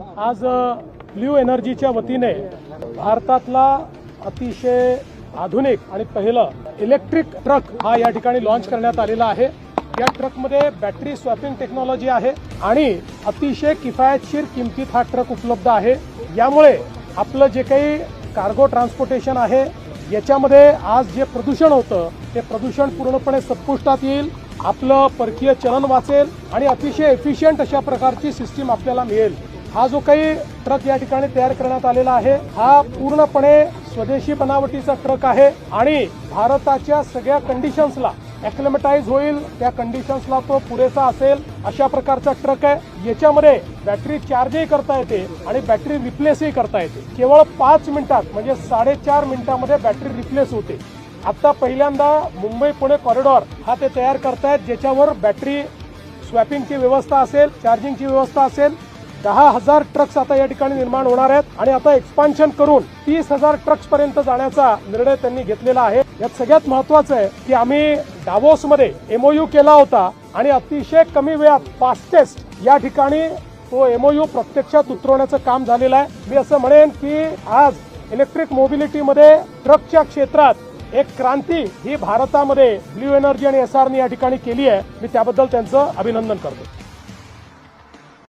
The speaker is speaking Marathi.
आज ब्ल्यू एनर्जीच्या वतीने भारतातला अतिशय आधुनिक आणि पहिलं इलेक्ट्रिक ट्रक हा या ठिकाणी लॉन्च करण्यात आलेला आहे. या ट्रकमध्ये बॅटरी स्वॅपिंग टेक्नॉलॉजी आहे आणि अतिशय किफायतशीर किमतीत हा ट्रक उपलब्ध आहे. यामुळे आपलं जे काही कार्गो ट्रान्सपोर्टेशन आहे याच्यामध्ये आज जे प्रदूषण होतं ते प्रदूषण पूर्णपणे संपुष्टात येईल आपलं परकीय चलन वाचेल आणि अतिशय एफिशियंट अशा प्रकारची सिस्टीम आपल्याला मिळेल. हा जो काही ट्रक या ठिकाणी तयार करण्यात आलेला आहे हा पूर्णपणे स्वदेशी बनावटीचा ट्रक आहे आणि भारताच्या सगळ्या कंडिशन्सला ॲक्लेमटाईज होईल. त्या कंडिशन्सला तो पुरेसा असेल अशा प्रकारचा ट्रक आहे. याच्यामध्ये बॅटरी चार्जही करता येते आणि बॅटरी रिप्लेसही करता येते. केवळ पाच मिनिटात म्हणजे साडेचार मिनिटामध्ये बॅटरी रिप्लेस होते. आता पहिल्यांदा मुंबई पुणे कॉरिडॉर हा ते तयार करतायत ज्याच्यावर बॅटरी स्वॅपिंगची व्यवस्था असेल चार्जिंगची व्यवस्था असेल दहा हजार ट्रक्स आता या ठिकाणी निर्माण होणार आहेत आणि आता एक्सपान्शन करून तीस हजार ट्रक्स पर्यंत जाण्याचा निर्णय त्यांनी घेतलेला आहे. यात सगळ्यात महत्वाचं आहे की आम्ही डावोसमध्ये एमओयू केला होता आणि अतिशय कमी वेळात फास्टेस्ट या ठिकाणी तो एमओयू प्रत्यक्षात उतरवण्याचं काम झालेलं आहे. मी असं म्हणेन की आज इलेक्ट्रिक मोबिलिटीमध्ये ट्रकच्या क्षेत्रात एक क्रांती ही भारतामध्ये ब्ल्यू एनर्जी आणि एसआरनी या ठिकाणी केली आहे. मी त्याबद्दल त्यांचं अभिनंदन करतो.